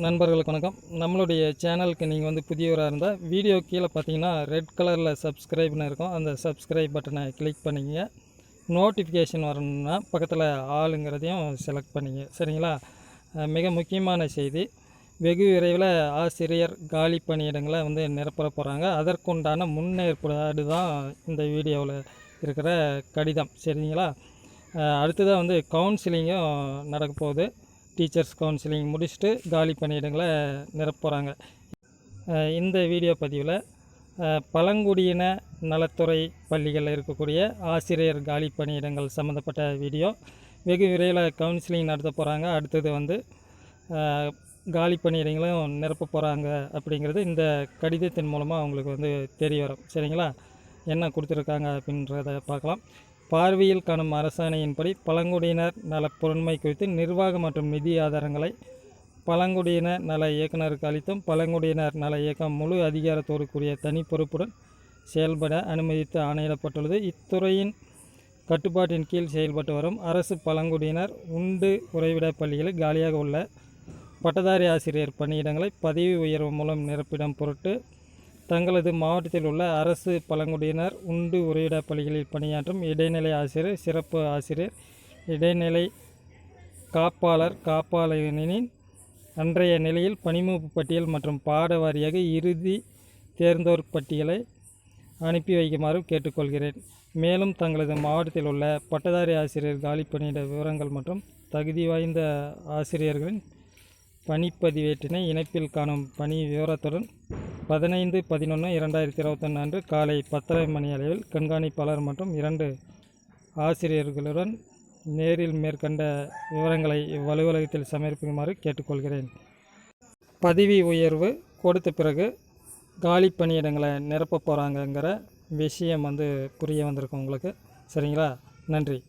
நண்பர்களுக்கு வணக்கம். நம்மளுடைய சேனலுக்கு நீங்கள் வந்து புதியவராக இருந்தால் வீடியோ கீழே பார்த்தீங்கன்னா ரெட் கலரில் சப்ஸ்கிரைப்னு இருக்கும். அந்த சப்ஸ்கிரைப் பட்டனை கிளிக் பண்ணிங்க. நோட்டிஃபிகேஷன் வரணும்னா பக்கத்தில் ஆளுங்கிறதையும் செலக்ட் பண்ணிங்க. சரிங்களா? மிக முக்கியமான செய்தி. வெகு விரைவில் ஆசிரியர் காலி பணியிடங்களை வந்து நிரப்ப போகிறாங்க அதற்குண்டான முன்னேற்பாடு தான் இந்த வீடியோவில் இருக்கிற கடிதம். சரிங்களா? அடுத்ததாக வந்து கவுன்சிலிங்கும் நடக்க போகுது. டீச்சர்ஸ் கவுன்சிலிங் முடிச்சுட்டு காலி பணியிடங்களை நிரப்புகிறாங்க இந்த வீடியோ பதிவில் பழங்குடியின நலத்துறை பள்ளிகளில் இருக்கக்கூடிய ஆசிரியர் காலி பணியிடங்கள் சம்மந்தப்பட்ட வீடியோ வெகு விரைவில் கவுன்சிலிங் நடத்த போகிறாங்க அடுத்தது வந்து காலி பணியிடங்களும் நிரப்ப போகிறாங்க அப்படிங்கிறது இந்த கடிதத்தின் மூலமாக அவங்களுக்கு வந்து தெரிய வரும். சரிங்களா? என்ன கொடுத்துருக்காங்க அப்படின்றத பார்க்கலாம். பார்வையில் காணும் அரசாணையின்படி பழங்குடியினர் நல பொருண்மை குறித்து நிர்வாக மற்றும் நிதி ஆதாரங்களை பழங்குடியினர் நல இயக்குனருக்கு அளித்தும் பழங்குடியினர் நல இயக்கம் முழு அதிகாரத்தோடு கூடிய தனி பொறுப்புடன் செயல்பட அனுமதித்து ஆணையிடப்பட்டுள்ளது. இத்துறையின் கட்டுப்பாட்டின் கீழ் செயல்பட்டு வரும் அரசு பழங்குடியினர் உண்டு உறைவிட பள்ளிகளில் காலியாக உள்ள பட்டதாரி ஆசிரியர் பணியிடங்களை பதவி உயர்வு மூலம் நிரப்பிடம் பொருட்டு தங்களது மாவட்டத்தில் உள்ள அரசு பழங்குடியினர் உண்டு உறைவிட பள்ளிகளில் பணியாற்றும் இடைநிலை ஆசிரியர் சிறப்பு ஆசிரியர் இடைநிலை காப்பாளர் காப்பாளனின் அன்றைய நிலையில் பணிமூப்பு பட்டியல் மற்றும் பாட வாரியாக இறுதி தேர்ந்தோர் பட்டியலை அனுப்பி வைக்குமாறு கேட்டுக்கொள்கிறேன். மேலும் தங்களது மாவட்டத்தில் உள்ள பட்டதாரி ஆசிரியர் காலி பணியிட விவரங்கள் மற்றும் தகுதி வாய்ந்த ஆசிரியர்களின் பணிப்பதிவேட்டினை இணைப்பில் காணும் பணி விவரத்துடன் பதினைந்து பதினொன்று இரண்டாயிரத்தி இருபத்தொன்று அன்று காலை பத்தரை மணி அளவில் கண்காணிப்பாளர் மற்றும் இரண்டு ஆசிரியர்களுடன் நேரில் மேற்கண்ட விவரங்களை இவ்வலுவலகத்தில் சமர்ப்பிக்குமாறு கேட்டுக்கொள்கிறேன். பதவி உயர்வு கொடுத்த பிறகு காலி பணியிடங்களை நிரப்ப போகிறாங்கங்கிற விஷயம் வந்து புரிய வந்திருக்கு உங்களுக்கு. சரிங்களா? நன்றி.